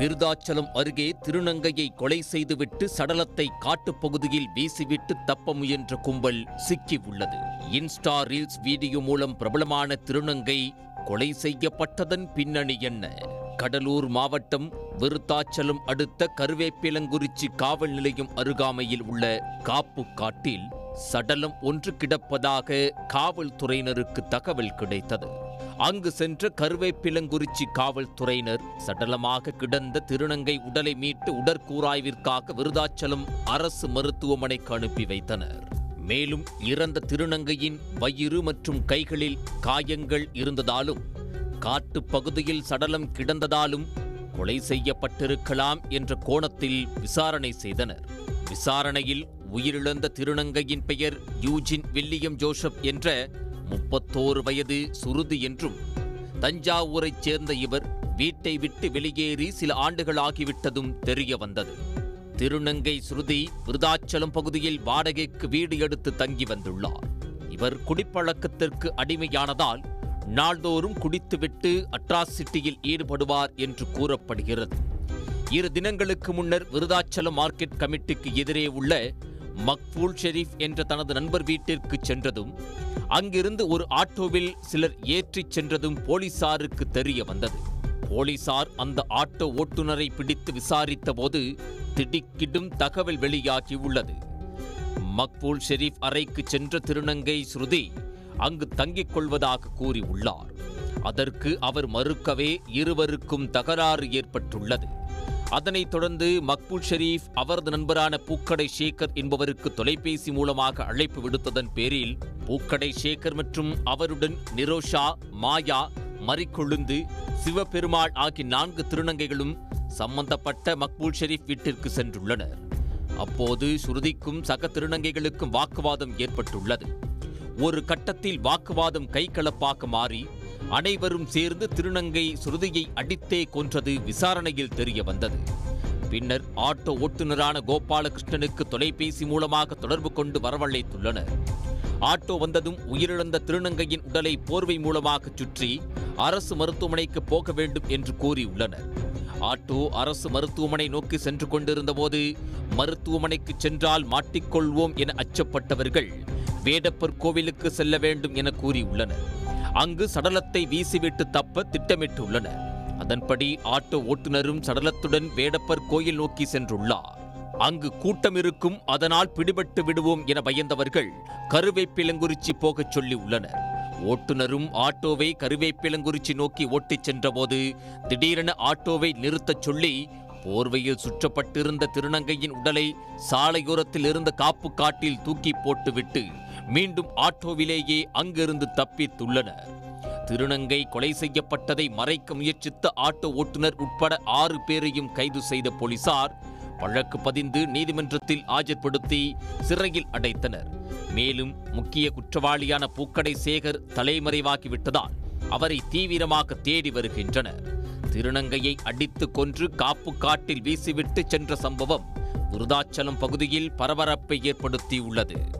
விருதாச்சலம் அருகே திருநங்கையை கொலை செய்துவிட்டு சடலத்தை காட்டுப்பகுதியில் வீசிவிட்டு தப்ப முயன்ற கும்பல் சிக்கி உள்ளது. இன்ஸ்டா ரீல்ஸ் வீடியோ மூலம் பிரபலமான திருநங்கை கொலை செய்யப்பட்டதன் பின்னணி என்ன? கடலூர் மாவட்டம் விருத்தாச்சலம் அடுத்த கருவேப்பிலங்குறிச்சி காவல் நிலையம் அருகாமையில் உள்ள காப்பு காட்டில் சடலம் ஒன்று கிடப்பதாக காவல்துறையினருக்கு தகவல் கிடைத்தது. அங்கு சென்ற கருவேப்பிலங்குறிச்சி காவல்துறையினர் சடலமாக கிடந்த திருநங்கை உடலை மீட்டு உடற்கூராய்விற்காக விருதாச்சலம் அரசு மருத்துவமனைக்கு அனுப்பி வைத்தனர். மேலும் இறந்த திருநங்கையின் வயிறு மற்றும் கைகளில் காயங்கள் இருந்ததாலும் காட்டு பகுதியில் சடலம் கிடந்ததாலும் கொலை செய்யப்பட்டிருக்கலாம் என்ற கோணத்தில் விசாரணை செய்தனர். விசாரணையில் உயிரிழந்த திருநங்கையின் பெயர் யூஜின் வில்லியம் ஜோசப் என்ற முப்பத்தோரு வயது சுருதி என்றும் தஞ்சாவூரைச் சேர்ந்த இவர் வீட்டை விட்டு வெளியேறி சில ஆண்டுகளாகிவிட்டதும் தெரிய வந்தது. திருநங்கை ஸ்ருதி விருதாச்சலம் பகுதியில் வாடகைக்கு வீடு எடுத்து தங்கி வந்துள்ளார். இவர் குடிப்பழக்கத்திற்கு அடிமையானதால் நாள்தோறும் குடித்துவிட்டு அட்ராசிட்டியில் ஈடுபடுவார் என்று கூறப்படுகிறது. இரு தினங்களுக்கு முன்னர் விருதாச்சலம் மார்க்கெட் கமிட்டிக்கு எதிரே உள்ள மக்பூல் ஷெரீப் என்ற தனது நண்பர் வீட்டிற்கு சென்றதும் அங்கிருந்து ஒரு ஆட்டோவில் சிலர் ஏற்றிச் சென்றதும் போலீசாருக்கு தெரிய வந்தது. போலீசார் அந்த ஆட்டோ ஓட்டுநரை பிடித்து விசாரித்த போது திடுக்கிடும் தகவல் வெளியாகி உள்ளது. மக்பூல் ஷெரீப் அறைக்கு சென்ற திருநங்கை ஸ்ருதி அங்கு தங்கிக் கொள்வதாக கூறியுள்ளார். அதற்கு அவர் மறுக்கவே இருவருக்கும் தகராறு ஏற்பட்டுள்ளது. அதனைத் தொடர்ந்து மக்பூல் ஷெரீப் அவரது நண்பரான பூக்கடை சேகர் என்பவருக்கு தொலைபேசி மூலமாக அழைப்பு விடுத்ததன் பேரில் பூக்கடை சேகர் மற்றும் அவருடன் நிரோஷா மாயா மறிக்கொழுந்து சிவபெருமாள் ஆகிய நான்கு திருநங்கைகளும் சம்பந்தப்பட்ட மக்பூல் ஷெரீப் வீட்டிற்கு சென்றுள்ளனர். அப்போது ஸ்ருதிக்கும் சக திருநங்கைகளுக்கும் வாக்குவாதம் ஏற்பட்டுள்ளது. ஒரு கட்டத்தில் வாக்குவாதம் கைகலப்பாக மாறி அனைவரும் சேர்ந்து திருநங்கை ஸ்ருதியை அடித்தே கொன்றது விசாரணையில் தெரிய வந்தது. பின்னர் ஆட்டோ ஓட்டுநரான கோபாலகிருஷ்ணனுக்கு தொலைபேசி மூலமாக தொடர்பு கொண்டு வரவழைத்துள்ளனர். ஆட்டோ வந்ததும் உயிரிழந்த திருநங்கையின் உடலை போர்வை மூலமாக சுற்றி அரசு மருத்துவமனைக்கு போக வேண்டும் என்று கூறியுள்ளனர். ஆட்டோ அரசு மருத்துவமனை நோக்கி சென்று கொண்டிருந்தபோது மருத்துவமனைக்கு சென்றால் மாட்டிக்கொள்வோம் என அச்சப்பட்டவர்கள் வேடப்பர் கோவிலுக்கு செல்ல வேண்டும் என கூறியுள்ளனர். அங்கு சடலத்தை வீசிவிட்டு தப்ப திட்டமிட்டுள்ளனர் அதன்படி ஆட்டோ ஓட்டுநரும் சடலத்துடன் வேடப்பர் கோயில் நோக்கி சென்றுள்ளார். அங்கு கூட்டம் இருக்கும் அதனால் பிடிபட்டு விடுவோம் என பயந்தவர்கள் கருவேப்பிலங்குறிச்சி போகச் சொல்லி உள்ளனர் ஓட்டுநரும் ஆட்டோவை கருவேப்பிலங்குறிச்சி நோக்கி ஓட்டிச் சென்றபோது திடீரென ஆட்டோவை நிறுத்தச் சொல்லி போர்வையில் சுற்றப்பட்டிருந்த திருநங்கையின் உடலை சாலையோரத்தில் இருந்த காப்பு காட்டில் தூக்கி போட்டுவிட்டு மீண்டும் ஆட்டோவிலேயே அங்கிருந்து தப்பித்துள்ளனர். திருநங்கை கொலை செய்யப்பட்டதை மறைக்க முயற்சித்த ஆட்டோ ஓட்டுநர் உட்பட ஆறு பேரையும் கைது செய்த போலீசார் வழக்கு பதிந்து நீதிமன்றத்தில் ஆஜர்படுத்தி சிறையில் அடைத்தனர். மேலும் முக்கிய குற்றவாளியான பூக்கடை சேகர் தலைமறைவாகிவிட்டதால் அவரை தீவிரமாக தேடி வருகின்றனர். திருநங்கையை அடித்து கொன்று காப்பு காட்டில் வீசிவிட்டு சென்ற சம்பவம் விருதாச்சலம் பகுதியில் பரபரப்பை ஏற்படுத்தியுள்ளது.